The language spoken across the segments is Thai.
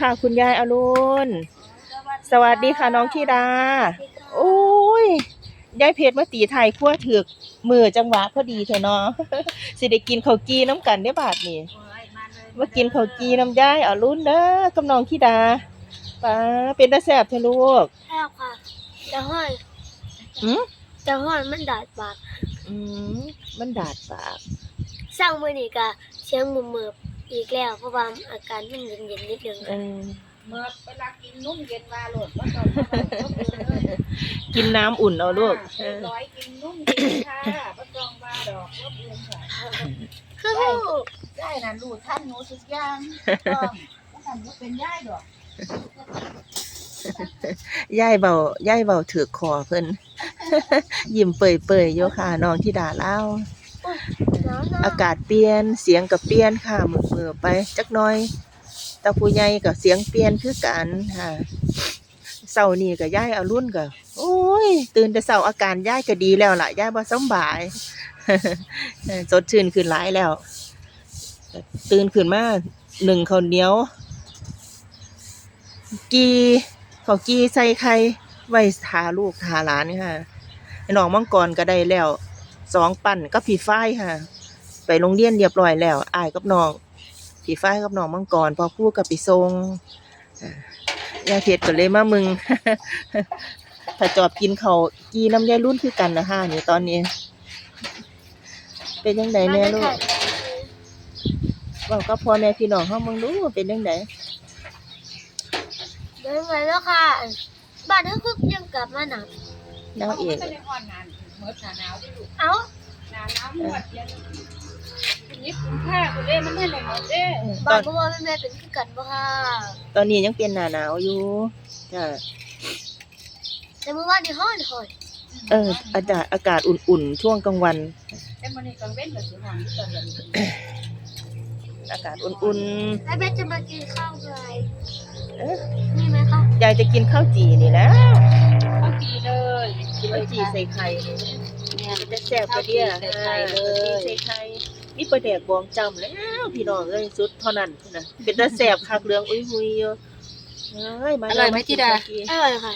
ค่ะ คุณยายอรุณสวัสดีค่ะน้องธิดาโอ้ยยายเพชรมาตีไทยขั้วถึกมือจังหวะพอดีเถอะเนาะสิได้กินข้าวจีน้ำกันได้อบาดนี่มากินข้าวจีน้ำยายอรุณเด้อกับน้องธิดาป้าเป็นตาแซ่บเถอะลูกแอบค่ะแต่ห้อยอืมแต่ห้อยมันดาดปากอืมมันดาดปากสร้างมือนี่กะเสียงมือมือๆ อีกแล้วเพราะว่าอาการมันเย็นๆนิดนึงเออเมื่อเวลากินนุ่มเย็นมาโหลดว่าตอนนี้ก็คือกินน้ำอุ่นเอาลูกเออร้อยกินนุ่มเย็นค่ะว่าตองมาดอกรบเย็นค่ะ คือผู้ได้นะลูกท่านหนูทุกอย่างต้องท่านก็เป็นย่ายดอกยายเบายายเบาถือคอเพิ่น ยิ้มเปื่อยๆโยค่ะน้องธิดาเล่าน้ อากาศเปลี่ยนเสียงกับเปลี่ยนค่ะมือมือไปจักน่อยตาผู้ใหญ่กับเสียงเปลี่ยนคือกันค่ะเศร้านี่กับย่ายอารุ่นกับโอ้ย ตื่นแต่เศร้าอาการย่ายก็ดีแล้วล่ะย่ายบ่สำบายสดชื่นขึ้นหลายแล้ว ตื่นขึ้นมาหนึ่งข้าวเหนียว กีข้าวกีใส่ไข่ไว้ทาลูกทาหลานค่ะน้องมังกรก็ได้แล้วสองปั่นกับผีฝ้ายค่ะ ไปโรงเรียนเรียบร้อยแล้วอายกับน้องผีฝ้ายกับน้องมังกรพอคู่กับไปทรงอ่ายายเพชรก็เลยมามึงถ้าจอบกินเขาวกีน้ำยายรุ่นคือกันนะฮะนี่ตอนนี้ เป็นยังไงแน่ลูกบอกก็พ่อแม่พี่น้องเฮามึงรู้ว่าเป็นยังไงเดินไปแล้วค่ะบ้านนี้คือยังกลับมาหนักนางเอกไม่ได้อ่อนนานเมื่อหนาหนาวที่ลูกเอ้าหนาหนาวหมดยังคุ ณนิดคุณค่าคุณเล่มันให้เลยหมดเด้ตบ้าอนนพ่อแม่เป็นคือกันบ่ค่ะตอนนี้ยังเป็นหน้าหนาวอยู่จ้ะแต่เมื่อวานนี่ห้อนหอยเอออากาศอากาศอุ่นๆ ช่วงกลางวันแต่มันนี่กังเว้นกับสีหอมที่ตอนนี้อากาศอุ่นแล้วแม่จะมากินข้าวอะไรๆเอ๊ะนี่ไหมคะยายจะกินข้าวจี่นี่แหล้วข้าวจีเลยกินเลข้าวยจี่ค่ะใส่ไข่นี่เนี่ยจะแซ่บกว่าเดียข้าวจี่ใส่ไข่เลยใส่ไข่ มีปลาแดกบองจำแล้วพี่น้องเอ้ยสุดเท่านั้นนะเป็นตาแซ่บคักเรืองอุ้ยหุยเยอะเอ้ยมาอร่อยไหมธิดา อร่อยค่ะ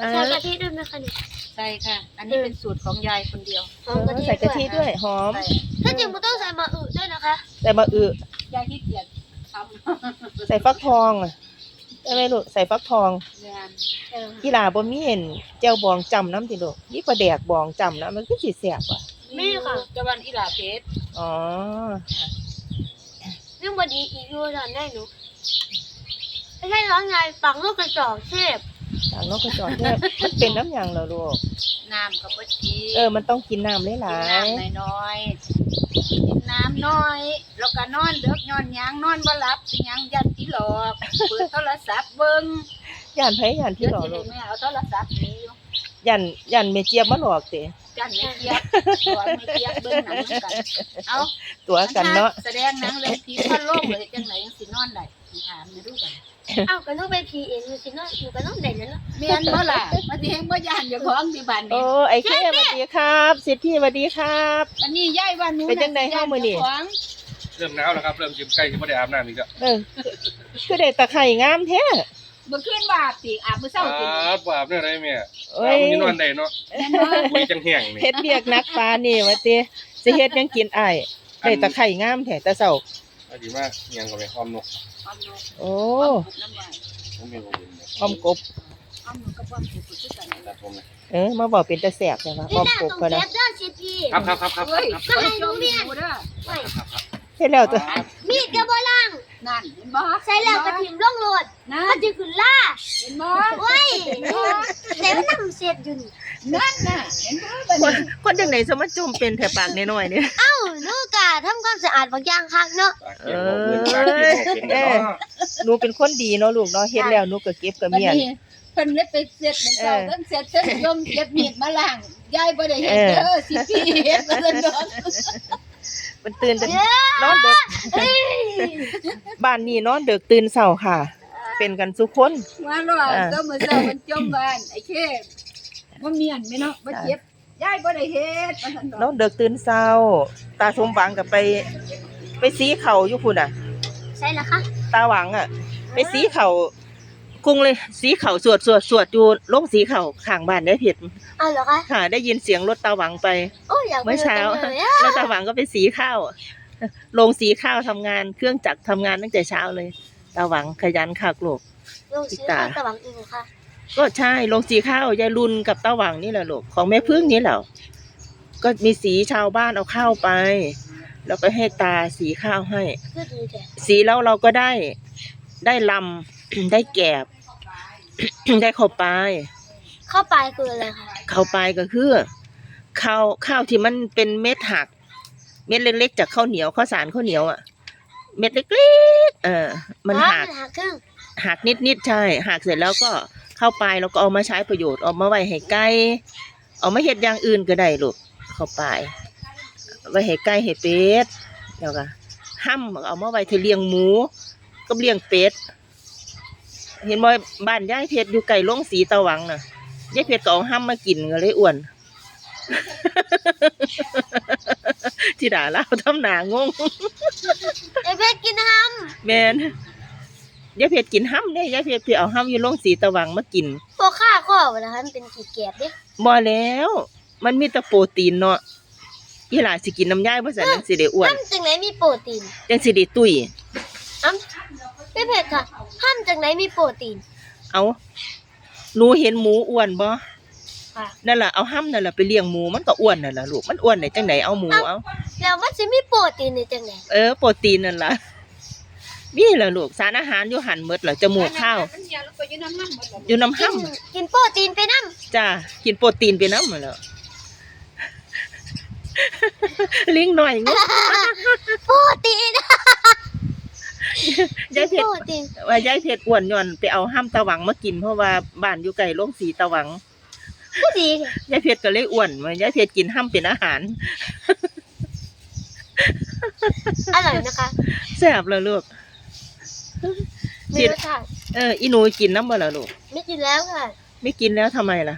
อ่าใส่กะทิด้วยไหมคะเนี่ยใช่ค่ะ อันนี้เป็นสูตรของยายคนเดียวหอมกะทิใส่กะทิด้วยหอมใช่ถ้าจริงมันต้องใส่มะอึด้วยนะคะแต่มาอึยายที่เกียจทำใส่ฟักทองอะได้ไหมลูกใส่ฟักทองงานเออกีฬาบ่มีเห็นแจ่วบองจำน้ำติลูกนี่ปลาแดกบองจำนะมันก็สิแซ่บอะ จะวันอีหลาเพชรอ๋อเรื่องวันนี้อีกอยู่ตอนแรกหนูไม่ใช่ร้องไงฝังลูกกระจอกเทพทางนกกระจอกเทพมันเป็นน้ำหยังเหรอลูกน้ำกับปจีเออ มันต้องกินน้ำหลากินยน้ำน้อยๆกินน้ำน้อย แล้วก็นอนเด็กนอนหยังนอนบ่หลับสิหยังยันที่หลอก เปิดโทรศัพท์เบิ่งๆย่านไผย่านที่เดี๋ยวหลอกสิลูให้ก แม่เอาโทรศัพท์หนี้ย่านย่านเมเจียบมาหลอกติจันไม่เกียบสอนไม่เกียบเบิ่งหนังนำกันเอาตัวกันเนาะแสดงหนังเรื่องผีพันโลกเลยจังไหนยังสินอนได้ถามไม่รู้กันเอ้าก็ต้องเป็นพีเองหนูสิเนาะหนูก็ต้องเด่นนั่นเนาะแม่นบ่ล่ะมาเทียงบ่ย่านอย่าของที่บ้านโอ้นี่ไอ้เคสวัสดีครับ สิทธิสวัสดีครับอันนี้ยายว่าหนูเป็นจังใดเฮ้ามื้อนี้จ้ของเริ่มหนาวแล้วครับ เริ่มจิ้มใกล้ที่ไม่ได้อาบน้ำอีกแล้วเออคือได้ตะไคร่งามแท้ เมื่อคืนว่าปีกอาบมื้อเช้ากินอาบอาบเนี่ยอะไรแม่เอ้อายบมันจะนอนได้เนาะแม่นบ่คุยจังแห้งนี่เฮ็ดเบียกนักปลานี่ว่าติสิเฮ็ดหยังกินอ้ายได้ตะไคร่งามแท้แต่เช้าอันดีมากเงียงกับไปอ้อมนกความนกโอ้น้ำลายผมมีผมเป็นเนี่ยอ้อมกบความนกกับความสุขคือกันตัดผมเลยเออมาบอกเป็นตะแสบใช่ปะอ้อมกบต้องพะเก็นะบด้านสิพี่ครับครับครับครับเฮ้ยครับมาให้หนูเรียนเด้อเฮ้ยเฮ็ดแล้วตัวมีดกระบอกล่างนั่นเห็นบ่ใส่แล้วกระถิ่มร่องโลดนั่ก็นจะ ขึ้นล่าเห็นบ่โอ้ยแต่มันนั่งเสียดอยู่นี่นั่นน่ะเห็นบ่บัดคนนี้คนจังไหนสมาจุ่มเป็นแถบปากน้อยๆเนี่ย เอ้าหนูกะทำความสะอาดบางอย่างคักเนาะปากเขียวบอกมือปากเขียวบอกเป็นเนาะหนูเป็นคนดีเนาะลูกเนาะเฮ็ดแล้วหนูก็เก็บกับบัดเมียน นี้เพิ่นเลยไปเสร็จมันเจ้าเพิ่นเสร็จเพิ่นยมเก็บมีดมาล้างยายบ่ได้เห็นเด้อสิพี่เฮ็ดว่าซั่นดอกมันตื่นแต่เย้นอนดึกเอ้ยบ้านนี้นอนดึกตื่นเช้าค่ะ เป็นกันทุกคนว่ารอเจ้ามื้อเช้ามันจมบ้านไอ้เข้บ่เมียนแม่เนาะบ่เจ็บยายบ่ได้เฮ็ดว่าซั่นดอกนอนดึกตื่นเช้า ตาสมหวังก็ไป ไปสีเขาอยู่พุ่นน่ะใช่ละคะตาหวังอะ ไปสีเขากรุงเลยสีเขาสวดสวดสวดอยู่ลงสีเขาข้างบ้านได้ผิดอ้าวเหรอคะค่ะ ได้ยินเสียงรถตาหวังไปโอ้ยอยากไปเมื่อเช้าดูจังเลยอะรถตาหวังก็ไปสีข้าวลงสีข้าวทำงานเครื่องจักรทำงานตั้งแต่เช้าเลย ตาหวังขยันค่ะลูก ลงชื่อข้าวตะหวังอีกเหรอค่ะ ก็ใช่ลงสีข้าวยายรุนกับตาหวังนี่แหละลูกของแม่พึ่งนี่แหละก็มีสีชาวบ้านเอาข้าวไป แล้วไปให้ตาสีข้าวให้ คือดีแต่สีแล้วเราก็ได้ได้ลำ ได้แกบ ได้เข้าวปลายเข้าไปคืออะไรคะเข้าวปลายก็คือข้าวข้าวที่มันเป็นเม็ดหัก เม็ดเล็กๆจากข้าวเหนียวข้าวสารข้าวเหนียวอะ เม็ดเล็กๆเออ มันอ๋อหักมันหักครึ่งหักนิดๆใช่หักเสร็จแล้วก็เข้าไปแล้วก็เอามาใช้ประโยชน์เอามาไว้ให้ไก่เอามาเฮ็ดอย่างอื่นก็ได้ลูกเข้าไปไว้ให้ไก่ให้เป็ดแล้วก็ห้ำเอามาไว้ที่เลี้ยงหมูกับเลี้ยงเป็ดเห็นบ่บ้านยายเพชรอยู่ไก่ลงสีตะหวังน่ะยายเพชรก็เอาห้ำมากินก็เลยอ้วน ที่ด่าเราทำหนางงไอ้เพชรกินห้แมนยายเพชรกินห้ำเนี่ยยายเพชรไปเอาห้ำอยู่ลงสีตะหวังมากินำพวกข้าข้อวะนะคะมันเป็นขีดแกบเด้บ่แล้ว มันมีแต่โปรตีนเนาะยี่หลาสิกินน้ำย่ายบ่ซั่นจังสิได้อ้วนห้ำจังไหนมีโปรตีนจังสิได้ตุ้ยห้ำไม่เผ็ดค่ะห้ำจังไหนมีโปรตีนเอาหนูเห็นหมูอ้วนบ่ ค่ะนั่นล่ะเอาห้ำนั่นล่ะไปเลี้ยงหมูมันก็อ้วนนั่นล่ะลูกมันอ้วนได้จังไดเอาหมูเอาแล้วมันจะมีโปรตีนในจังไหนเออโปรตีนนั่นล่ะมีล่ะลูกสารอาหารอยู่หันหมดล่ะจมูกข้าวมันเหี่ยวแล้วก็อยู่น้ำมันหมดแล้วอยู่น้ำกินห้ำกินโปรตีนไปน้จ้ากินโปรตีนไปน้ำมาแล้วลิงหน่อยงำโปรตีนยายเพชโปรรตีนว่ายายเพชรอ้วนย่อนไปเอาห้ามตะหวังมากินเพราะว่าบ้านอยู่ไกลลงสีตะหวัง ก็ดียายเพชรก็เลยอ้วนว่ายายเพชรกินห้ามเป็นอาหาร อร่อยนะคะแซ่บเลยลูก มีรสชาติเอออีหนูกินน้ำบ่ล่ะลูก ไม่กินแล้วค่ะไม่กินแล้วทำไมล่ะ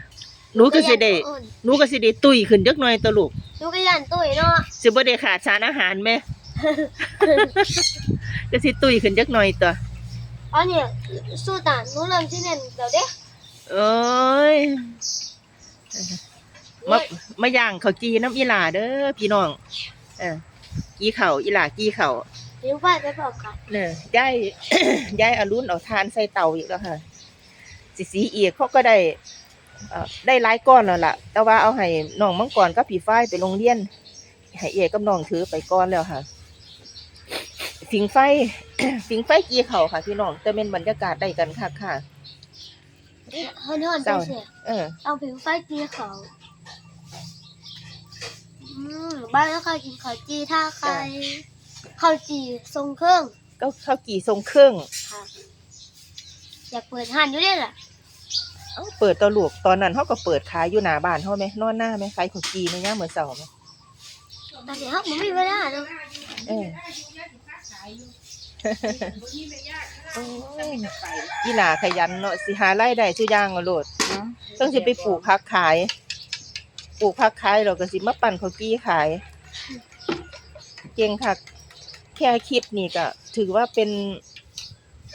หนูก็สิได้อ่อนหนูก็สิได้ตุ้ยขึ้นจักหน่อยตัวลูกหนูก็ยันตุ้ยเนาะ สิบ่ได้ขาดสารอาหารแม่ ก็สิตุ้ยขึ้นจักหน่อยตัวอ๋อเนี่ยสู้ตานหนูเริ่มที่เน่นเดี๋ยวเด้ เอ้ย มามาย่างเขาวจีน้ำอีหลาเด้อพี่น้องเออกี้เขาวอีหลากี้เขาวเดี๋ยวว่าจะบอกค่ะเนี่ยยายยายอรุณเอาทานใส่เตาอีกแล้วค่ะสิสีเอียกเขาก็ได้เอ่อได้หลายก้อนแล้วล่ะ แต่ว่าเอาให้น้องมังกรกับผีฝ้ายไปโรงเรียนให้เอียกับน้องถือไปก้อนแล้วค่ะสิงไฟสิงไฟกี้เขาค่ะพี่น้องแต่เป็นบรรยากาศได้กันค่ะค่ะเฮ้ยนอนเจ้าเสียเออ เอาผิวไฟจีเขาอืมบ้านแล้วค่ะกินข้าวจีท่าใครข้าวจีทรงเครื่องก็ข้าวกี่ทรงเครื่องค่ะอยากเปิดหันอยู่เนี่ยแหละเอ้าเปิดตัวลูกตอนนั้นเขาก็เปิดขายอยู่หน้าบ้านเขาไหมนอนหน้าไหมขายของกีไหมย่าเหมือนเสาไหมตอนนี้ครับมันไม่มีเวลาเนาะเออ โอ้ยอีหลาขยันเนาะสิหารายได้สุอย่างเอาโลดต้องสิไปปลูกผักขาย ปลูกผักขายเราก็สิมาปั่นข้าวกี้ขาย เก่งคักแค่คิดนี่ก็ถือว่าเป็น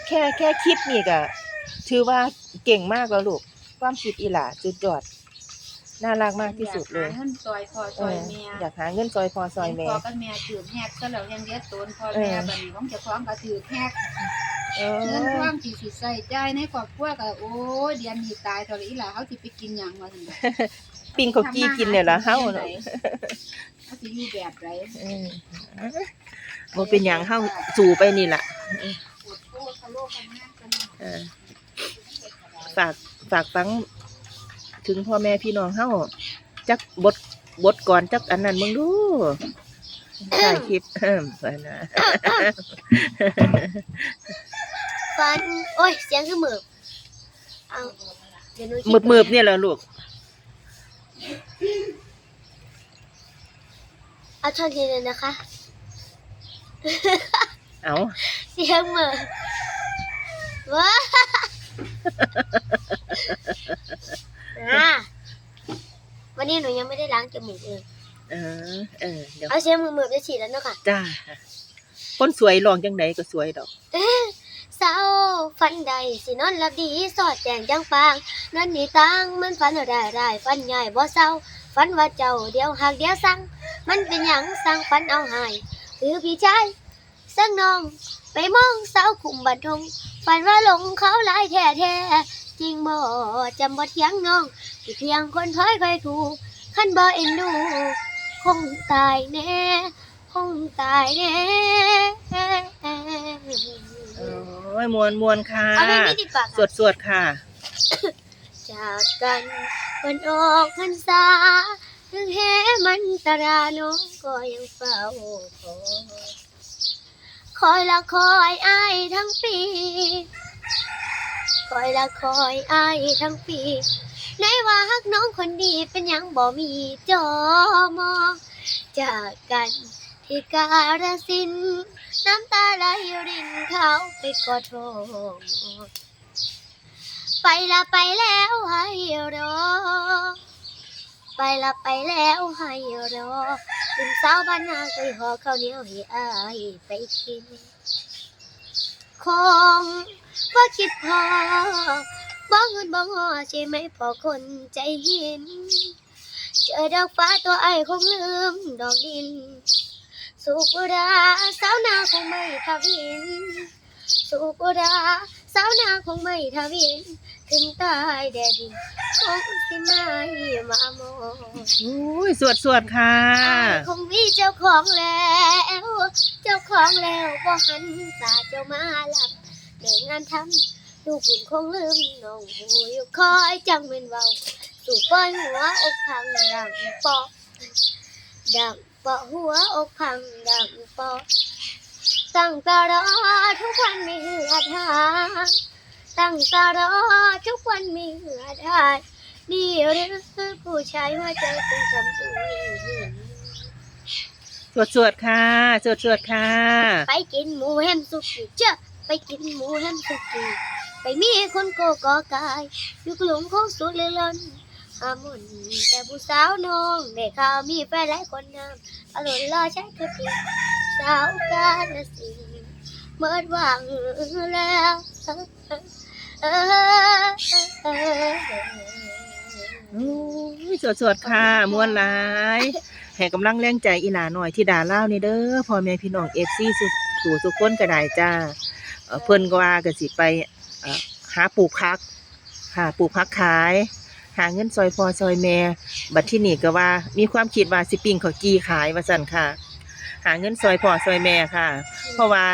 แค่แค่คิดนี่ก็ถือว่าเก่งมากแล้วลูก ความคิดอีหลาจุดยอดน่ารักมากที่สุดเลยอากหาเงินซอยพ่อเอซอยอแม่อยากหาเงินซอยพอซอยแม่พ่อกับแม่ถือแฮกก็แล้วยังเลี้ยงตนพ่อเอแม่อบัดนี้ของเจ้าของก็ถือแฮก เอเงินอทองที่สิใส่จ่ายในครอบครัวก็โอ้ยเดือนนี้ตายเท่าไหร่อีหล่ะเขาสิไปกินหยังวะซั่นน่ะปิ้งข้าวกี้กินเนี่ยละเฮาเนาะเนาะเขาสิอยู่แบบไรเออบ่เป็นหยังเฮาสู่ไปนี่ล่ะปวดโคตรทะโลกกันงานกันเออฝากฝากฟัง ถึงพ่อแม่พี่น้องเฮาจักบทบทก่อนจักอันนั้นมึงดูถ่ายคลิปเอิ่มไปนะ ฟัน โอ้ย เสียงคือหมือบเอาเดี๋ยวหนูคิดมืบมืบๆเนี่ยเหรอลูก เอาท่อนทีเลยนะคะ เอาเสียงเหมือบว้าอะวันนี้หนูยังไม่ได้ล้างจมูกเลยเออ เออ เดี๋ยวเอาเสียงมือมือจะฉีดแล้วเนาะค่ะ จ้าคนสวยลองจังไดก็สวยดอกเสา ฝันใดสินอนหลับดีสอดแจงจังปางนั่นนี่ตังมันฝันได้ได้ฝันใหญ่บ่เศร้าฝันว่าเจ้าเดียวหักเดียวสั่งมันเป็นหยังสั่งฝันเอาหายหรือพี่ชายสั่งน้องไปมองสาวคุมบันทงฝันว่าหลงเขาหลายแท้แท้จริงบ่จำบ่เถียงน้องที่เพียงคนถอยคอยถูกขันบ่เอ็นดูคงตายแน่คงตายแน่ โอ้ยมวนมวนค่ะ เอาเพลงนี้ดีกว่าสวดสวดค่ะ จากกันวันออกพรรษา ถึงแห้มันตราน้องก็ยังเฝ้าคอยคอยละคอยอายทั้งปี คอยละคอยอายทั้งปีไหนว่าฮักน้องคนดีเป็นหยังบ่มีจอมองจากกันที่การสินธุ์ น้ำตาไหลรินเขาไปกอดโทษไปละไปแล้วให้รอ ไปละไปแล้วให้รอถึงสาวบ้านนาเคยหอข้าวเหนียวให้อายไปกิน คงว่าคิดพอบ้องเงินบ้องหอใช่ไหมพอคนใจห็นเจอดอกฟ้าตัวไอ้คงลืมดอกดิน สุกุราสาวนาคงไม่ทวิน สุกุราสาวนาคงไม่ทวินถึงตายแดดดินคงสิไม่มามองอุ้ยสวดสวดค่ะอ้ายคงมีเจ้าของแล้ว เจ้าของแล้วบ่หันตาเจ้ามาลับเดินงานทำลูกบุญคงลืมน้องหูอยู่คอยจังเป็นเบาสู่ปล่อยหัวอกพังดังปอกดัง ปอหัวอกพังดังปอตั้งตารอทุกวันไม่เหือดหายตั้งตารอทุกวันไม่เหือดหายนี่หรือผู้ชายหัวใจคงทำตัวสวดสวดค่ะ สวดสวดค่ะ ไปกินหมูแฮมสุกี้เจ้าไปกินหมูแฮมสุกี้ไปมีคนโกกอกายยุกหลงของสุดเลยล้น หาหมุนแต่ผู้สาวน้องได้ข่าวมีแฟนหลายคนนำอร่อยรอใช้คือพี่สาวกาลสินเมื่อหวังแล้วเอออุ้ยสวดสวดค่ะมวนหลายให้กำลังแรงใจอีหลาหน่อยที่ด่าเล่านี่เด้อพ่อแม่พี่น้องเอฟซีสุสู่สุกคนก็ได้จ้าเอ่อเพิ่นก็ว่าก็สิไปหาปลูกพักหาปลูกพักขาย หาเงินซอยพ่อซอยแม่บัดที่นี่ก็ว่า มีความคิดว่าสิปิ้งข้าวจีขายว่าซั่นค่ะ หาเงินซอยพ่อซอยแม่ค่ะ เพราะว่า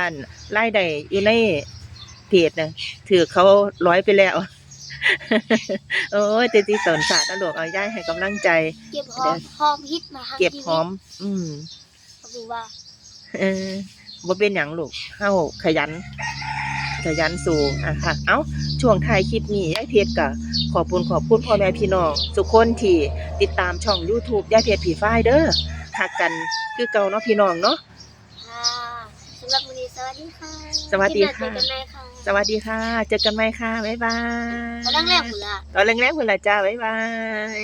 รายได้อยู่ในเพจน่ะถือเขาร้อยไปแล้ว โอ้ยเจจีสนศาสตร์ตลกเอาย่ายให้กำลังใจ เก็บหอมหอมฮิตมาหาเก็บหอม อืมเขาบอกว่า เออบ่เป็นหยังลูกเฮาขยันขยันสู่อะค่ะ เอ้า ช่วงท้ายคลิปนี้ยายเพชรก็ ขอบคุณขอบคุณพ่อแม่พี่น้องทุกคนที่ติดตามช่อง YouTube ยายเพชรผีฟ้ายเด้อหักกันคือเก่าเนาะพี่น้องเนาะค่ะสำหรับวันนี้สวัสดีค่ะสวัสดีค่ะลิปหน้าเจอกันใหม่ค่ะสวัสดีค่ะ เจอกันใหม่ค่ะ บ๊ายบายตอนแรกๆหมดละตอนแรกๆพุ่นล่ะจ้า บ๊ายบาย